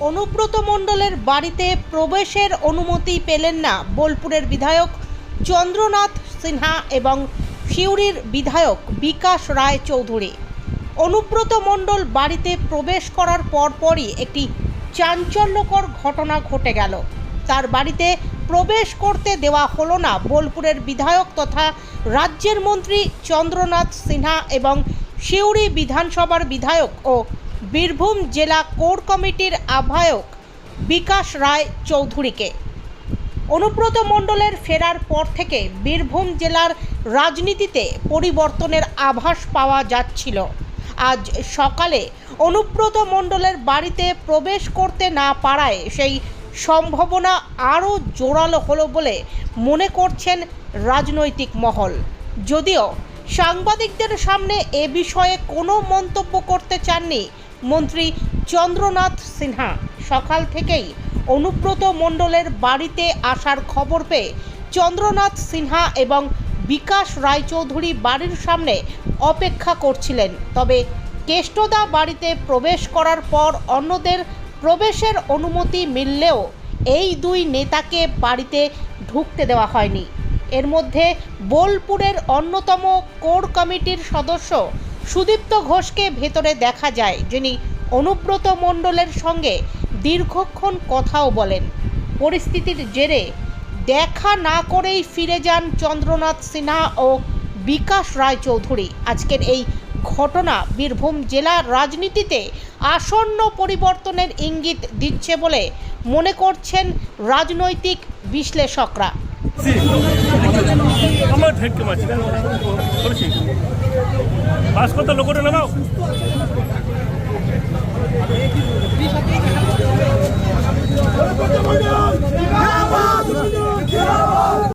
অনুব্রত মণ্ডলের বাড়িতে প্রবেশের অনুমতি পেলেন না বোলপুরের বিধায়ক চন্দ্রনাথ সিনহা এবং সিউড়ির বিধায়ক বিকাশ রায় চৌধুরী। অনুব্রত মণ্ডল বাড়িতে প্রবেশ করার পরপরই একটি চাঞ্চল্যকর ঘটনা ঘটে গেল। তার বাড়িতে প্রবেশ করতে দেওয়া হলো না বোলপুরের বিধায়ক তথা রাজ্যের মন্ত্রী চন্দ্রনাথ সিনহা এবং সিউড়ি বিধানসভার বিধায়ক ও বীরভূম জেলা কোর কমিটির আহ্বায়ক বিকাশ রায় চৌধুরীকে। অনুব্রত মণ্ডলের ফেরার পর থেকে বীরভূম জেলার রাজনীতিতে পরিবর্তনের আভাস পাওয়া যাচ্ছিল। আজ সকালে অনুব্রত মণ্ডলের বাড়িতে প্রবেশ করতে না পারায় সেই সম্ভাবনা আরও জোরালো হলো বলে মনে করছেন রাজনৈতিক মহল। যদিও সাংবাদিকদের সামনে এ বিষয়ে কোনো মন্তব্য করতে চাননি মন্ত্রী চন্দ্রনাথ সিনহা। সকাল থেকেই অনুব্রত মণ্ডলের বাড়িতে আসার খবর পেয়ে চন্দ্রনাথ সিনহা এবং বিকাশ রায়চৌধুরী বাড়ির সামনে অপেক্ষা করছিলেন। তবে কেষ্টদা বাড়িতে প্রবেশ করার পর অন্যদের প্রবেশের অনুমতি মিললেও এই দুই নেতাকে বাড়িতে ঢুকতে দেওয়া হয়নি। এর মধ্যে বোলপুরের অন্যতম কোর কমিটির সদস্য সুদীপ্ত ঘোষকে ভেতরে দেখা যায়, যিনি অনুব্রত মণ্ডলের সঙ্গে দীর্ঘক্ষণ কথাও বলেন। পরিস্থিতির জেরে দেখা না করেই ফিরে যান চন্দ্রনাথ সিনহা ও বিকাশ রায়চৌধুরী। আজকের এই ঘটনা বীরভূম জেলার রাজনীতিতে আসন্ন পরিবর্তনের ইঙ্গিত দিচ্ছে বলে মনে করছেন রাজনৈতিক বিশ্লেষকরা। আমার মাছি করেছি পাস নামাও?